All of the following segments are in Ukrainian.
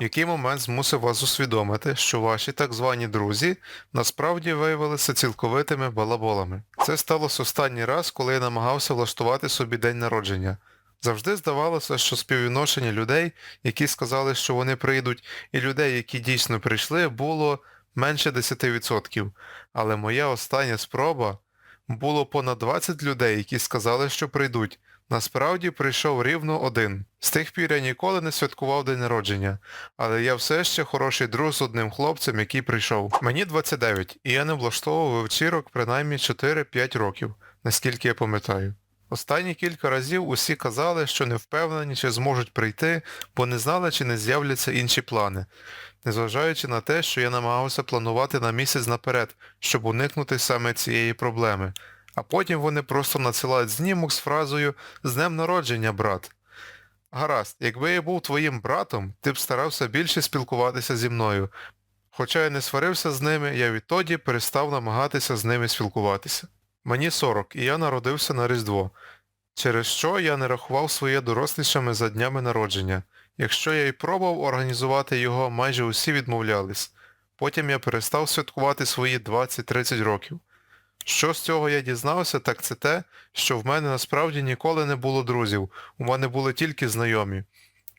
Який момент змусив вас усвідомити, що ваші так звані друзі насправді виявилися цілковитими балаболами? Це сталося останній раз, коли я намагався влаштувати собі день народження. Завжди здавалося, що співвідношення людей, які сказали, що вони прийдуть, і людей, які дійсно прийшли, було менше 10%. Але моя остання спроба було понад 20 людей, які сказали, що прийдуть. Насправді прийшов рівно один. З тих пір я ніколи не святкував день народження, але я все ще хороший друг з одним хлопцем, який прийшов. Мені 29, і я не влаштовував вечірок принаймні 4-5 років, наскільки я пам'ятаю. Останні кілька разів усі казали, що не впевнені, чи зможуть прийти, бо не знали, чи не з'являться інші плани, незважаючи на те, що я намагався планувати на місяць наперед, щоб уникнути саме цієї проблеми. А потім вони просто надсилають знімок з фразою «З днем народження, брат». Гаразд, якби я був твоїм братом, ти б старався більше спілкуватися зі мною. Хоча я не сварився з ними, я відтоді перестав намагатися з ними спілкуватися. Мені 40, і я народився на Різдво, через що я не рахував своє дорослішими за днями народження. Якщо я й пробував організувати його, майже усі відмовлялись. Потім я перестав святкувати свої 20-30 років. Що з цього я дізнався, так це те, що в мене насправді ніколи не було друзів, у мене були тільки знайомі.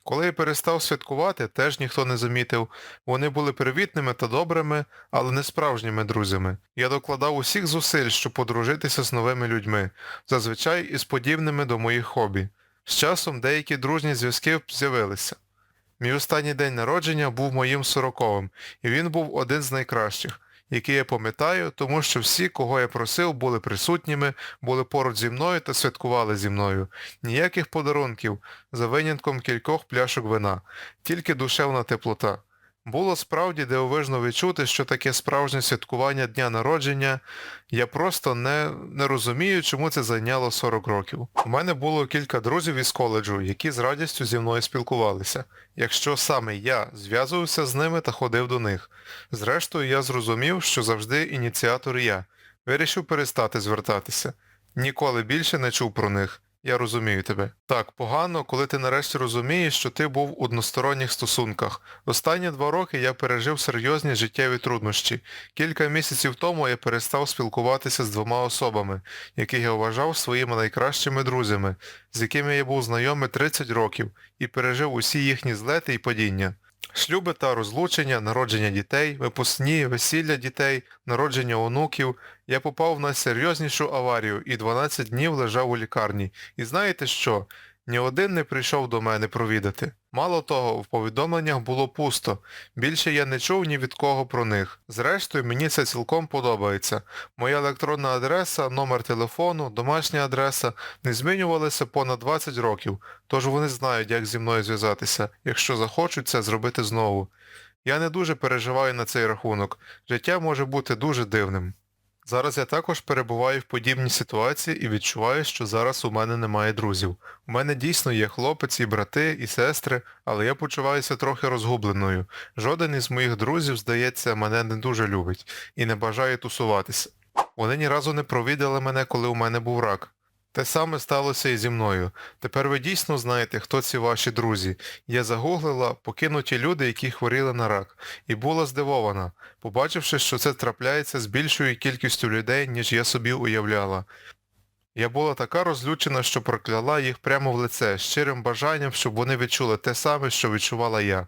Коли я перестав святкувати, теж ніхто не замітив. Вони були привітними та добрими, але не справжніми друзями. Я докладав усіх зусиль, щоб подружитися з новими людьми, зазвичай із подібними до моїх хобі. З часом деякі дружні зв'язки з'явилися. Мій останній день народження був моїм сороковим, і він був один з найкращих, який я пам'ятаю, тому що всі, кого я просив, були присутніми, були поруч зі мною та святкували зі мною. Ніяких подарунків, за винятком кількох пляшок вина, тільки душевна теплота. Було справді дивовижно відчути, що таке справжнє святкування дня народження. Я просто не, не розумію, чому це зайняло 40 років. У мене було кілька друзів із коледжу, які з радістю зі мною спілкувалися, якщо саме я зв'язувався з ними та ходив до них. Зрештою, я зрозумів, що завжди ініціатор я. Вирішив перестати звертатися. Ніколи більше не чув про них. Я розумію тебе. Так, погано, коли ти нарешті розумієш, що ти був у односторонніх стосунках. Останні два роки я пережив серйозні життєві труднощі. Кілька місяців тому я перестав спілкуватися з двома особами, яких я вважав своїми найкращими друзями, з якими я був знайомий 30 років і пережив усі їхні злети і падіння. Шлюби та розлучення, народження дітей, випускні, весілля дітей, народження онуків. Я попав в найсерйознішу аварію і 12 днів лежав у лікарні. І знаєте що? Ні один не прийшов до мене провідати. Мало того, в повідомленнях було пусто. Більше я не чув ні від кого про них. Зрештою, мені це цілком подобається. Моя електронна адреса, номер телефону, домашня адреса не змінювалися понад 20 років, тож вони знають, як зі мною зв'язатися, якщо захочуть це зробити знову. Я не дуже переживаю на цей рахунок. Життя може бути дуже дивним. Зараз я також перебуваю в подібній ситуації і відчуваю, що зараз у мене немає друзів. У мене дійсно є хлопець і брати, і сестри, але я почуваюся трохи розгубленою. Жоден із моїх друзів, здається, мене не дуже любить і не бажає тусуватися. Вони ні разу не провідали мене, коли у мене був рак. Те саме сталося і зі мною. Тепер ви дійсно знаєте, хто ці ваші друзі. Я загуглила покинуті люди, які хворіли на рак, і була здивована, побачивши, що це трапляється з більшою кількістю людей, ніж я собі уявляла. Я була така розлючена, що прокляла їх прямо в лице, щирим бажанням, щоб вони відчули те саме, що відчувала я.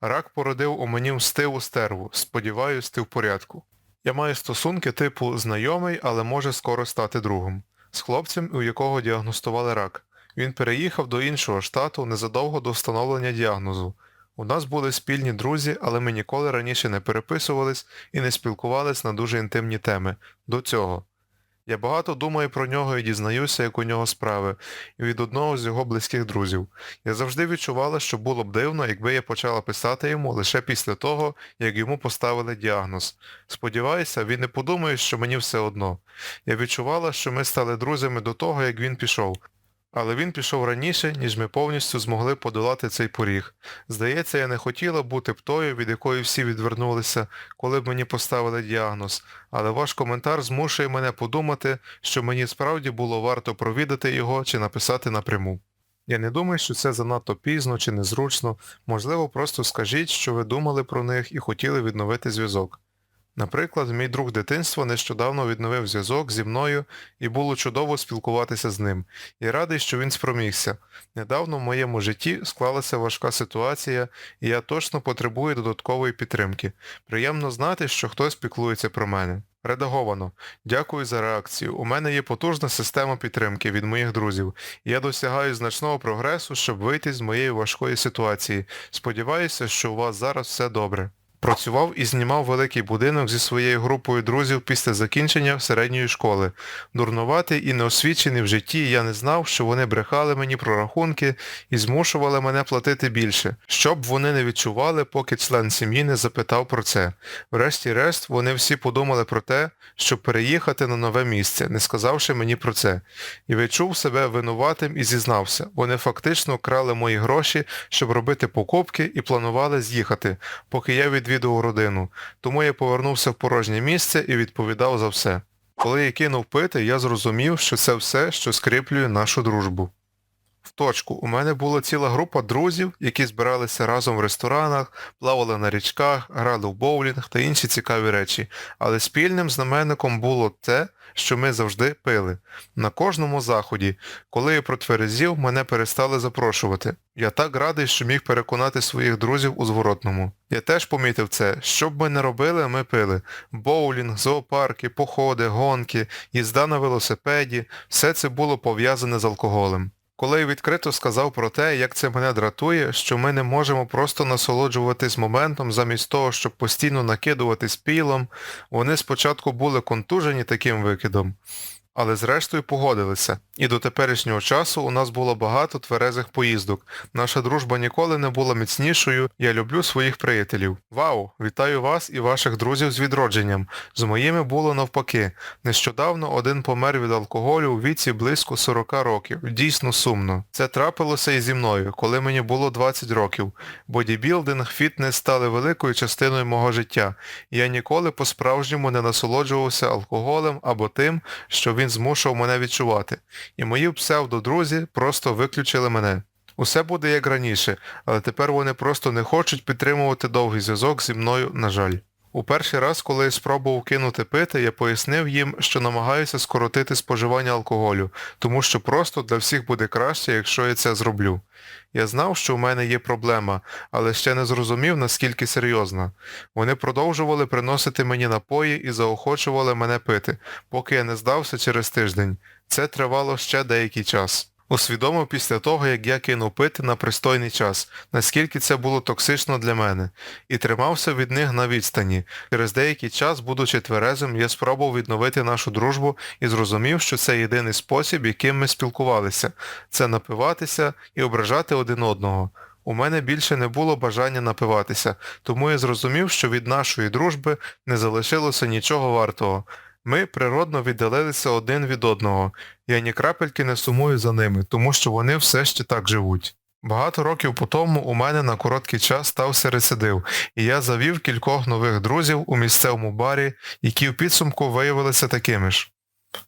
Рак породив у мені мстиву стерву. Сподіваюсь, ти в порядку. Я маю стосунки типу знайомий, але може скоро стати другом. З хлопцем, у якого діагностували рак. Він переїхав до іншого штату незадовго до встановлення діагнозу. У нас були спільні друзі, але ми ніколи раніше не переписувались і не спілкувались на дуже інтимні теми. До цього. Я багато думаю про нього і дізнаюся, як у нього справи, і від одного з його близьких друзів. Я завжди відчувала, що було б дивно, якби я почала писати йому лише після того, як йому поставили діагноз. Сподіваюся, він не подумає, що мені все одно. Я відчувала, що ми стали друзями до того, як він пішов. Але він пішов раніше, ніж ми повністю змогли подолати цей поріг. Здається, я не хотіла бути б тою, від якої всі відвернулися, коли б мені поставили діагноз, але ваш коментар змушує мене подумати, що мені справді було варто провідати його чи написати напряму. Я не думаю, що це занадто пізно чи незручно, можливо, просто скажіть, що ви думали про них і хотіли відновити зв'язок. Наприклад, мій друг дитинства нещодавно відновив зв'язок зі мною і було чудово спілкуватися з ним. Я радий, що він спромігся. Недавно в моєму житті склалася важка ситуація, і я точно потребую додаткової підтримки. Приємно знати, що хтось піклується про мене. Редаговано. Дякую за реакцію. У мене є потужна система підтримки від моїх друзів. Я досягаю значного прогресу, щоб вийти з моєї важкої ситуації. Сподіваюся, що у вас зараз все добре. Працював і знімав великий будинок зі своєю групою друзів після закінчення середньої школи. Дурнуватий і неосвічений в житті, я не знав, що вони брехали мені про рахунки і змушували мене платити більше, щоб вони не відчували, поки член сім'ї не запитав про це. Врешті-решт, вони всі подумали про те, щоб переїхати на нове місце, не сказавши мені про це. І відчув себе винуватим і зізнався. Вони фактично крали мої гроші, щоб робити покупки і планували з'їхати, поки я відвідував родину. Тому я повернувся в порожнє місце і відповідав за все. Коли я кинув пити, я зрозумів, що це все, що скріплює нашу дружбу. В точку. У мене була ціла група друзів, які збиралися разом в ресторанах, плавали на річках, грали в боулінг та інші цікаві речі. Але спільним знаменником було те, що ми завжди пили. На кожному заході. Коли я протверезів, мене перестали запрошувати. Я так радий, що міг переконати своїх друзів у зворотному. Я теж помітив це. Що б ми не робили, ми пили. Боулінг, зоопарки, походи, гонки, їзда на велосипеді – все це було пов'язане з алкоголем. Коли відкрито сказав про те, як це мене дратує, що ми не можемо просто насолоджуватись моментом замість того, щоб постійно накидуватись пілом, вони спочатку були контужені таким викидом, але зрештою погодилися. І до теперішнього часу у нас було багато тверезих поїздок. Наша дружба ніколи не була міцнішою, я люблю своїх приятелів. Вау! Вітаю вас і ваших друзів з відродженням. З моїми було навпаки. Нещодавно один помер від алкоголю у віці близько 40 років. Дійсно сумно. Це трапилося і зі мною, коли мені було 20 років. Бодібілдинг, фітнес стали великою частиною мого життя. Я ніколи по-справжньому не насолоджувався алкоголем або тим, що він змушував мене відчувати. І мої псевдодрузі просто виключили мене. Усе буде як раніше, але тепер вони просто не хочуть підтримувати довгий зв'язок зі мною, на жаль. У перший раз, коли спробував кинути пити, я пояснив їм, що намагаюся скоротити споживання алкоголю, тому що просто для всіх буде краще, якщо я це зроблю. Я знав, що у мене є проблема, але ще не зрозумів, наскільки серйозна. Вони продовжували приносити мені напої і заохочували мене пити, поки я не здався через тиждень. Це тривало ще деякий час. Усвідомив після того, як я кинув пити на пристойний час, наскільки це було токсично для мене, і тримався від них на відстані. Через деякий час, будучи тверезим, я спробував відновити нашу дружбу і зрозумів, що це єдиний спосіб, яким ми спілкувалися. Це напиватися і ображати один одного. У мене більше не було бажання напиватися, тому я зрозумів, що від нашої дружби не залишилося нічого вартого. Ми природно віддалилися один від одного. Я ні крапельки не сумую за ними, тому що вони все ще так живуть. Багато років по тому у мене на короткий час стався рецидив, і я завів кількох нових друзів у місцевому барі, які в підсумку виявилися такими ж.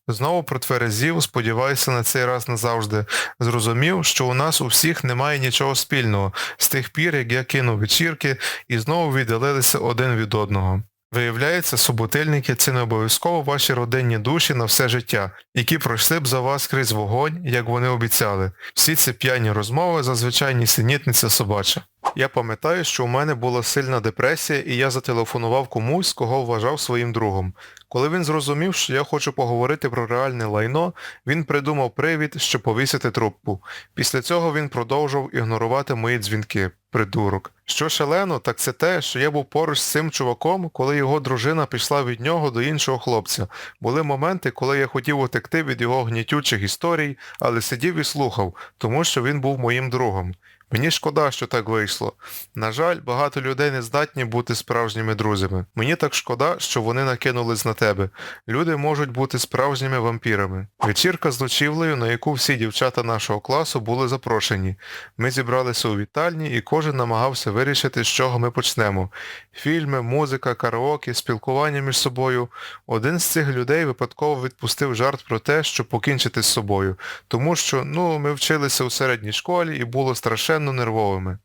Знову протверезів, сподіваюся на цей раз назавжди, зрозумів, що у нас у всіх немає нічого спільного з тих пір, як я кинув вечірки і знову віддалилися один від одного. Виявляється, суботильники це не обов'язково ваші родинні душі на все життя, які пройшли б за вас крізь вогонь, як вони обіцяли. Всі ці п'яні розмови зазвичай нісенітниця собача. Я пам'ятаю, що у мене була сильна депресія, і я зателефонував комусь, кого вважав своїм другом. Коли він зрозумів, що я хочу поговорити про реальне лайно, він придумав привід, щоб повісити трубку. Після цього він продовжував ігнорувати мої дзвінки. Придурок. Що шалено, так це те, що я був поруч з цим чуваком, коли його дружина пішла від нього до іншого хлопця. Були моменти, коли я хотів утекти від його гнітючих історій, але сидів і слухав, тому що він був моїм другом. Мені шкода, що так вийшло. На жаль, багато людей не здатні бути справжніми друзями. Мені так шкода, що вони накинулись на тебе. Люди можуть бути справжніми вампірами. Вечірка з ночівлею, на яку всі дівчата нашого класу були запрошені. Ми зібралися у вітальні і кожен намагався вирішити, з чого ми почнемо. Фільми, музика, караоке, спілкування між собою. Один з цих людей випадково відпустив жарт про те, щоб покінчити з собою, тому що, ну, ми вчилися у середній школі і було страшенно нервовими.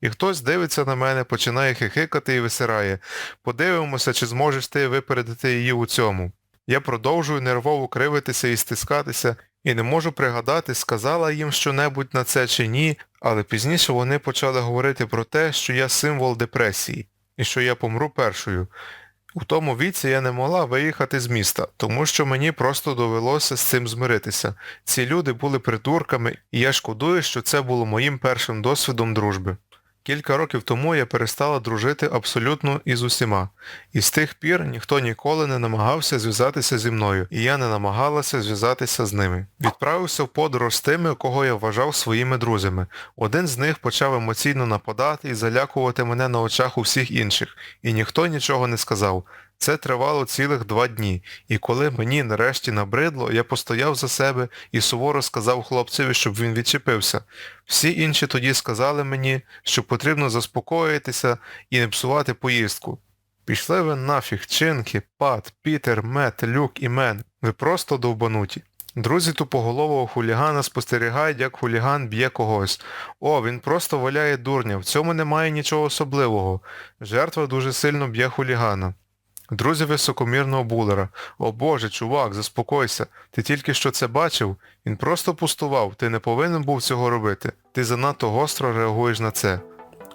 І хтось дивиться на мене, починає хихикати і висирає. Подивимося, чи зможеш ти випередити її у цьому. Я продовжую нервово кривитися і стискатися, і не можу пригадати, сказала їм щонебудь на це чи ні, але пізніше вони почали говорити про те, що я символ депресії, і що я помру першою. У тому віці я не могла виїхати з міста, тому що мені просто довелося з цим змиритися. Ці люди були придурками, і я шкодую, що це було моїм першим досвідом дружби. Кілька років тому я перестала дружити абсолютно із усіма. І з тих пір ніхто ніколи не намагався зв'язатися зі мною, і я не намагалася зв'язатися з ними. Відправився в подорож з тими, кого я вважав своїми друзями. Один з них почав емоційно нападати і залякувати мене на очах усіх інших, і ніхто нічого не сказав. Це тривало цілих два дні, і коли мені нарешті набридло, я постояв за себе і суворо сказав хлопцеві, щоб він відчепився. Всі інші тоді сказали мені, що потрібно заспокоїтися і не псувати поїздку. Пішли ви нафіг, чинки, Пат, Пітер, Мет, Люк і Мен. Ви просто довбануті. Друзі тупоголового хулігана спостерігають, як хуліган б'є когось. О, він просто валяє дурня, в цьому немає нічого особливого. Жертва дуже сильно б'є хулігана. Друзі високомірного булера. О боже, чувак, заспокойся. Ти тільки що це бачив? Він просто пустував, ти не повинен був цього робити. Ти занадто гостро реагуєш на це.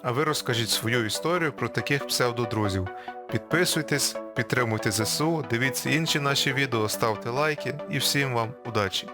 А ви розкажіть свою історію про таких псевдодрузів. Підписуйтесь, підтримуйте ЗСУ, дивіться інші наші відео, ставте лайки і всім вам удачі!